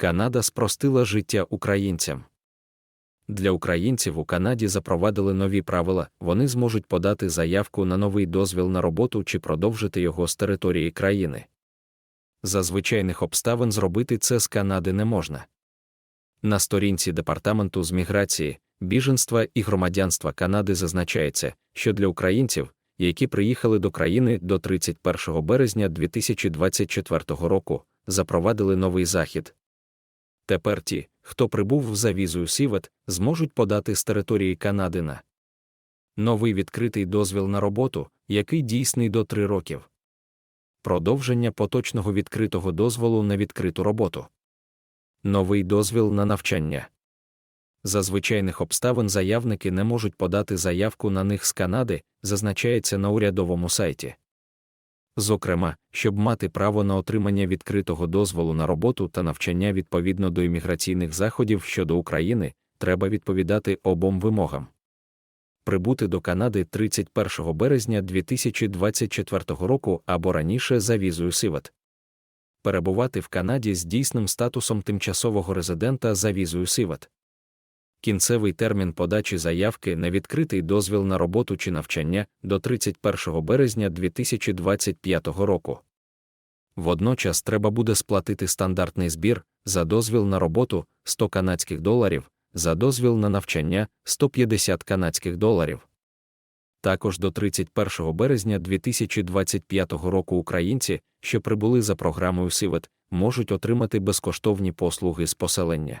Канада спростила життя українцям. Для українців у Канаді запровадили нові правила, вони зможуть подати заявку на новий дозвіл на роботу чи продовжити його з території країни. За звичайних обставин зробити це з Канади не можна. На сторінці Департаменту з міграції, біженства і громадянства Канади зазначається, що для українців, які приїхали до країни до 31 березня 2024 року, запровадили новий захід. Тепер ті, хто прибув за візою Сівет, зможуть подати з території Канади на новий відкритий дозвіл на роботу, який дійсний до 3 років. Продовження поточного відкритого дозволу на відкриту роботу. Новий дозвіл на навчання. За звичайних обставин заявники не можуть подати заявку на них з Канади, зазначається на урядовому сайті. Зокрема, щоб мати право на отримання відкритого дозволу на роботу та навчання відповідно до імміграційних заходів щодо України, треба відповідати обом вимогам. Прибути до Канади 31 березня 2024 року або раніше за візою Сивет. Перебувати в Канаді з дійсним статусом тимчасового резидента за візою Сивет. Кінцевий термін подачі заявки на відкритий дозвіл на роботу чи навчання до 31 березня 2025 року. Водночас треба буде сплатити стандартний збір за дозвіл на роботу 100 канадських доларів, за дозвіл на навчання 150 канадських доларів. Також до 31 березня 2025 року українці, що прибули за програмою Сивет, можуть отримати безкоштовні послуги з поселення.